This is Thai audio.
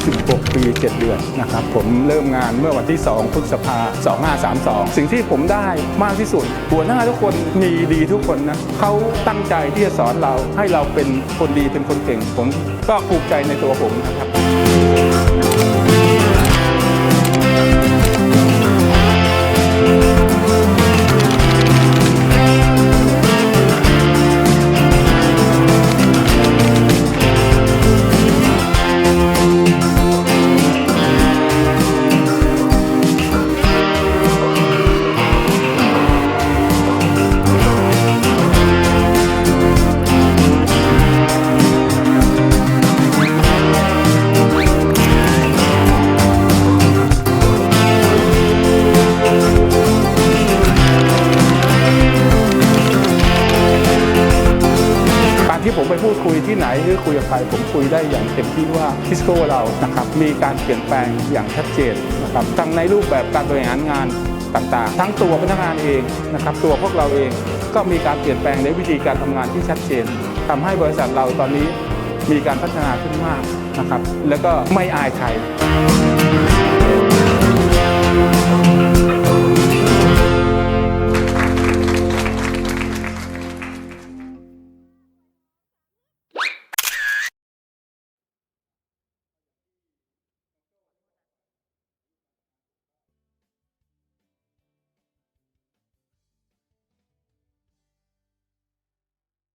36 ปี 7 เดือนนะครับผมเริ่มงานเมื่อวันที่ 2 พฤษภา 2532 สิ่งที่ผมได้มากที่สุด หัวหน้าทุกคนมีดีทุกคนนะเขาตั้งใจที่จะสอนเราให้เราเป็นคนดีเป็นคนเก่งผมก็ภูมิใจในตัวผมนะครับ ที่ผมไปพูดคุยที่ไหนหรือคุยกับใครผมคุยได้อย่างเต็มที่ว่าทิสโก้เรานะครับมีการเปลี่ยนแปลงอย่างชัดเจนนะครับทั้งในรูปแบบการบริหารงานต่างๆ ทั้งตัวพนักงานเองนะครับตัวพวกเราเองก็มีการเปลี่ยนแปลงในวิธีการทำงานที่ชัดเจนทำให้บริษัทเราตอนนี้มีการพัฒนาขึ้นมากนะครับแล้วก็ไม่อายใคร